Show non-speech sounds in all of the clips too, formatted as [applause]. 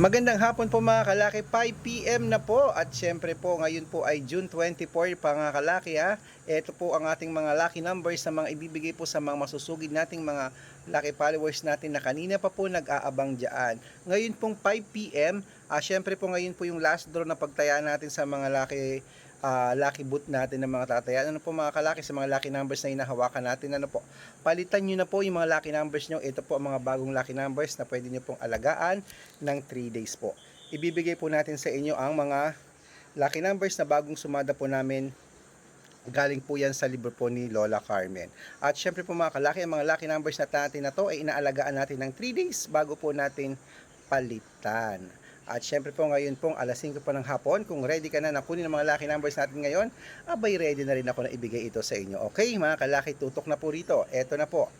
Magandang hapon po mga kalaki, 5pm na po at syempre po ngayon po ay June 24 pa mga kalaki ha. Ito po ang ating mga lucky numbers na mga ibibigay po sa mga masusugid nating mga lucky followers natin na kanina pa po nag-aabang dyan. Ngayon pong 5pm, ah, syempre po ngayon po yung last draw na pagtaya natin sa mga lucky ah, lucky boot natin ng mga tatayan. Ano po mga kalaki sa mga lucky numbers na hinahawakan natin. Ano po, palitan nyo na po yung mga lucky numbers nyo. Ito po ang mga bagong lucky numbers na pwede nyo pong alagaan ng 3 days po. Ibibigay po natin sa inyo ang mga lucky numbers na bagong sumada po namin galing po yan sa libro po ni Lola Carmen. At syempre po mga kalaki, ang mga lucky numbers na natin na to ay inaalagaan natin ng 3 days bago po natin palitan. At syempre po ngayon pong alas 5 pa ng hapon, kung ready ka na na kunin ang mga lucky numbers natin ngayon, abay ready na rin ako na ibigay ito sa inyo. Okay mga kalaki, tutok na po rito. Eto na po.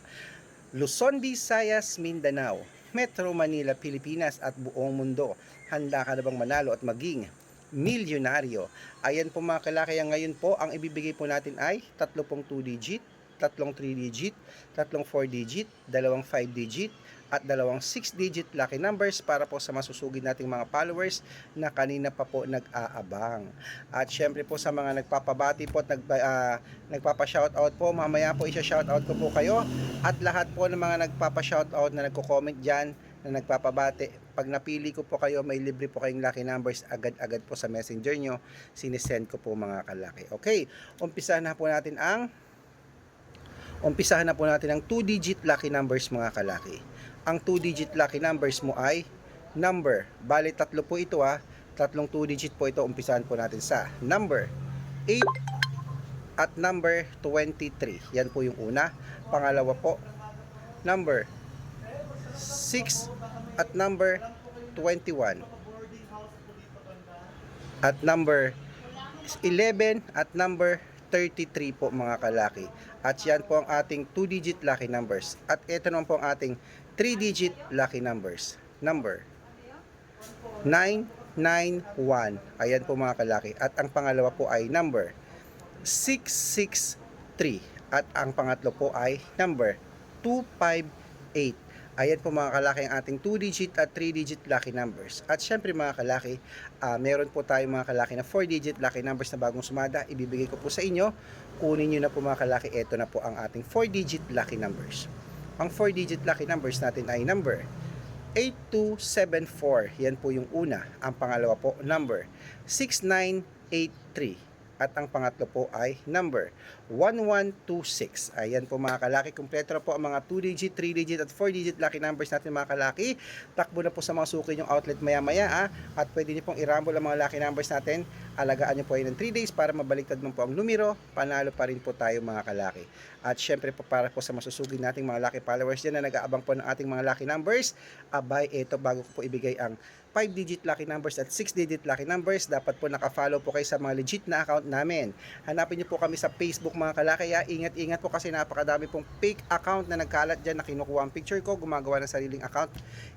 Luzon, Visayas, Mindanao, Metro Manila, Pilipinas at buong mundo. Handa ka na bang manalo at maging milyonaryo? Ayan po mga kalaki, ngayon po, ang ibibigay po natin ay tatlo pong 2 digit, tatlong 3 digit, tatlong 4 digit, dalawang 5 digit, at dalawang 6 digit lucky numbers para po sa masusugid nating mga followers na kanina pa po nag-aabang. At syempre po sa mga nagpapabati po at nag, ah, nagpapa-shoutout po, mamaya po isa-shoutout ko po kayo at lahat po ng mga nagpapa-shoutout na nagko-comment dyan na nagpapabati, pag napili ko po kayo, may libre po kayong lucky numbers agad-agad po sa messenger nyo, sinisend ko po mga kalaki. Okay, umpisahan na po natin ang umpisahan na po natin ang 2-digit lucky numbers mga kalaki. Ang 2-digit lucky numbers mo ay number. Bali, tatlo po ito ha. Tatlong 2-digit po ito. Umpisahan po natin sa number 8 at number 23. Yan po yung una. Pangalawa po, number 6 at number 21. At number 11 at number 33 po mga kalaki. At yan po ang ating 2-digit lucky numbers. At ito naman po ang ating 3-digit lucky numbers. Number 991. Ayan po mga kalaki. At ang pangalawa po ay number 663. At ang pangatlo po ay number 258. Ayan po mga kalaki ang ating 2-digit at 3-digit lucky numbers. At syempre mga kalaki, ah, meron po tayong mga kalaki na 4-digit lucky numbers na bagong sumada. Ibibigay ko po sa inyo. Kunin nyo na po mga kalaki. Ito na po ang ating 4-digit lucky numbers. Ang 4-digit lucky numbers natin ay number 8274. Yan po yung una. Ang pangalawa po, number 6983. At ang pangatlo po ay number 1126. Ayan po mga kalaki. Kompleto na po ang mga 2-digit, 3-digit at 4-digit lucky numbers natin mga kalaki. Takbo na po sa mga suki yung outlet maya-maya ah. At pwede niyo pong i-rumble ang mga lucky numbers natin. Alagaan niyo po yun ng 3 days para mabaliktad mo po ang numero. Panalo pa rin po tayo mga kalaki. At syempre po para po sa masusugid nating mga lucky followers dyan na nag-aabang po ng ating mga lucky numbers. Abay, ito bago ko po ibigay ang 5-digit lucky numbers at 6-digit lucky numbers, dapat po naka-follow po kayo sa mga legit na account namin. Hanapin niyo po kami sa Facebook mga kalaki. ah. Ingat-ingat po kasi napakadami pong fake account na nagkalat dyan na kinukuha ang picture ko, gumagawa ng sariling account.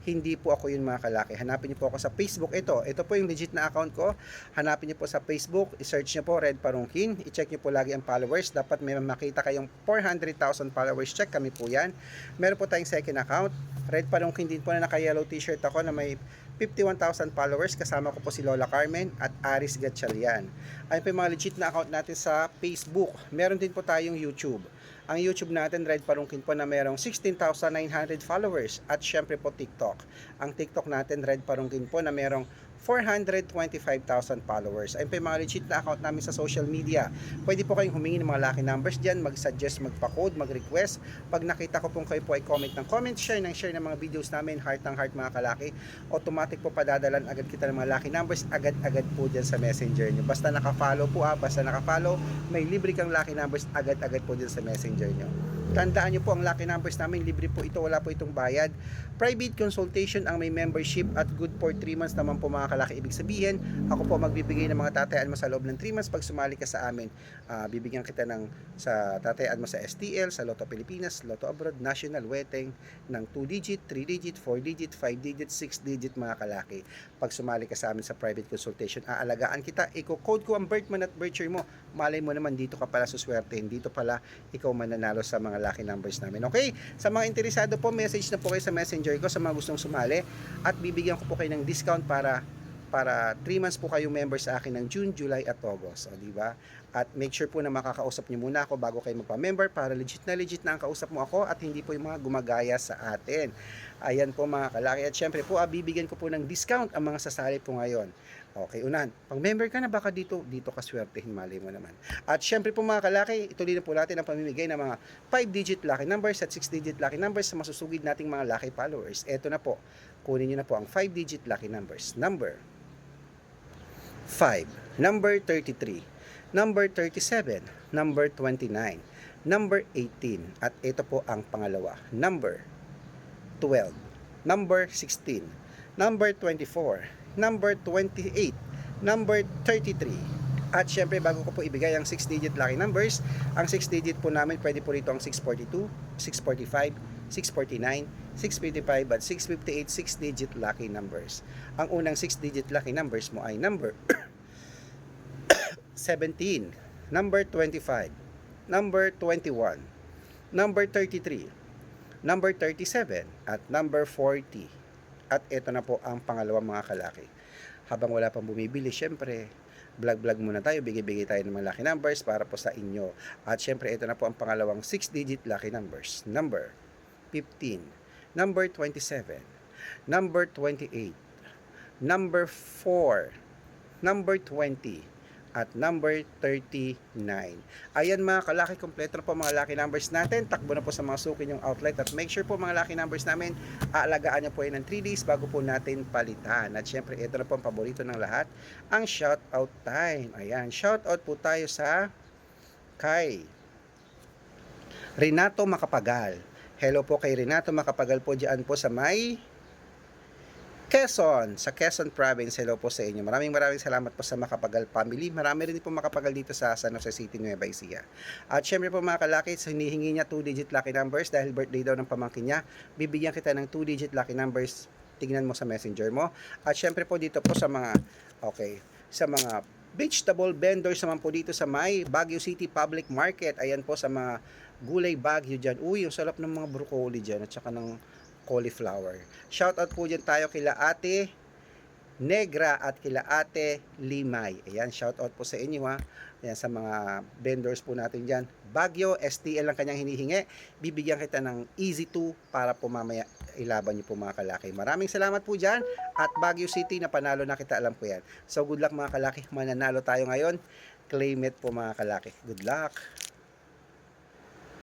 Hindi po ako yun mga kalaki. Hanapin niyo po ako sa Facebook. Ito, ito po yung legit na account ko. Hanapin niyo po sa Facebook, i-search niyo po Red Parungkin. I-check niyo po lagi ang followers. Dapat may makita kayong 400,000 followers. Check kami po yan. Meron po tayong second account. Red Parungkin din po na naka-yellow t-shirt ako na may 51,000 followers. Kasama ko po si Lola Carmen at Aris Gatchalian. Ayun po yung mga legit na account natin sa Facebook. Meron din po tayong YouTube. Ang YouTube natin, Red Parungkin po na merong 16,900 followers. At syempre po TikTok. Ang TikTok natin, Red Parungkin po na merong 425,000 followers. Ayun po yung mga legit na account namin sa social media. Pwede po kayong humingi ng mga lucky numbers dyan, mag-suggest, magpa-code, mag-request. Pag nakita ko pong kayo po ay comment ng comment, share ng share ng mga videos namin, heart ng heart mga kalaki, automatic po padadalan agad kita ng mga lucky numbers, agad-agad po dyan sa messenger nyo. Basta naka-follow po ah, basta naka-follow, may libre kang lucky numbers, agad-agad po dyan sa messenger nyo. Tandaan nyo po ang lucky numbers namin, libre po ito, wala po itong bayad. Private consultation ang may membership at good for 3 months naman po mga kalaki. Ibig sabihin, ako po magbibigay ng mga tatayaan mo sa loob ng 3 months pag sumali ka sa amin. Ah, bibigyan kita ng sa tatayaan mo sa STL, sa Lotto Pilipinas, Lotto Abroad, National, Weteng ng 2 digit, 3 digit, 4 digit, 5 digit, 6 digit mga kalaki. Pag sumali ka sa amin sa private consultation, aalagaan kita. Iko-code ko ang birth month at birth year mo. Malay mo naman dito ka pala suswerte. Dito pala ikaw mananalo sa mga mga lucky numbers namin. Okay? Sa mga interesado po, message na po kayo sa messenger ko sa mga gustong sumali at bibigyan ko po kayo ng discount para para 3 months po kayong member sa akin ng June, July at August. O, di ba? At make sure po na makakausap niyo muna ako bago kayo magpa-member para legit na legit na ang kausap mo ako at hindi po yung mga gumagaya sa atin. Ayan po mga kalaki. At syempre po, ah, bibigyan ko po ng discount ang mga sasali po ngayon. Okay, unahan. Pag member ka na, baka dito, dito ka swertehin, mali mo naman. At syempre po mga kalaki, ituloy na po natin ang pamimigay ng mga 5-digit lucky numbers at 6-digit lucky numbers sa masusugid nating mga lucky followers. Eto na po, kunin nyo na po ang 5-digit lucky numbers. Number 5, number 33, number 37, number 29, number 18, at ito po ang pangalawa, number 12, number 16, number 24, number 28, number 33. At syempre, bago ko po ibigay ang 6-digit lucky numbers, ang 6-digit po namin, pwede po rito ang 642, 645, 649, 655 at 658 6-digit lucky numbers. Ang unang 6-digit lucky numbers mo ay number [coughs] 17, number 25, number 21, number 33, number 37, at number 40. At ito na po ang pangalawang mga kalaki. Habang wala pang bumibili, syempre, vlog-vlog muna tayo, bigay-bigay tayo ng mga lucky numbers para po sa inyo. At syempre, ito na po ang pangalawang 6-digit lucky numbers. Number 15, number 27, number 28, number 4, number 20, at number 39. Ayan mga kalaki, kompleto na po mga lucky numbers natin. Takbo na po sa mga sukin yung outlet at make sure po mga lucky numbers namin, aalagaan nyo po yan ng 3 days bago po natin palitan. At syempre, ito na po ang paborito ng lahat, ang shout out time. Ayan, shout out po tayo sa kay Renato Makapagal. Hello po kay Renato Makapagal po dyan po sa may Quezon, sa Quezon Province. Hello po sa inyo. Maraming maraming salamat po sa Makapagal family. Marami rin po Makapagal dito sa San Jose City, Nueva Ecija. At syempre po mga kalaki, hinihingi niya 2-digit lucky numbers dahil birthday daw ng pamangkin niya. Bibigyan kita ng 2-digit lucky numbers. Tingnan mo sa messenger mo. At syempre po dito po sa mga, okay, sa mga vegetable vendors naman po dito sa may Baguio City Public Market. Ayan po sa mga gulay Baguio dyan. Uy, yung sarap ng mga broccoli dyan at saka ng cauliflower. Shout out po dyan tayo kila ate Negra at kila ate Limay. Ayan, shout out po sa inyo ha. Ayan, sa mga vendors po natin dyan. Baguio, STL ang kanyang hinihingi. Bibigyan kita ng easy to para po mamaya ilaban niyo po mga kalaki. Maraming salamat po dyan. At Baguio City, na panalo na kita, alam ko yan. So good luck mga kalaki. Mananalo tayo ngayon. Claim it po mga kalaki. Good luck.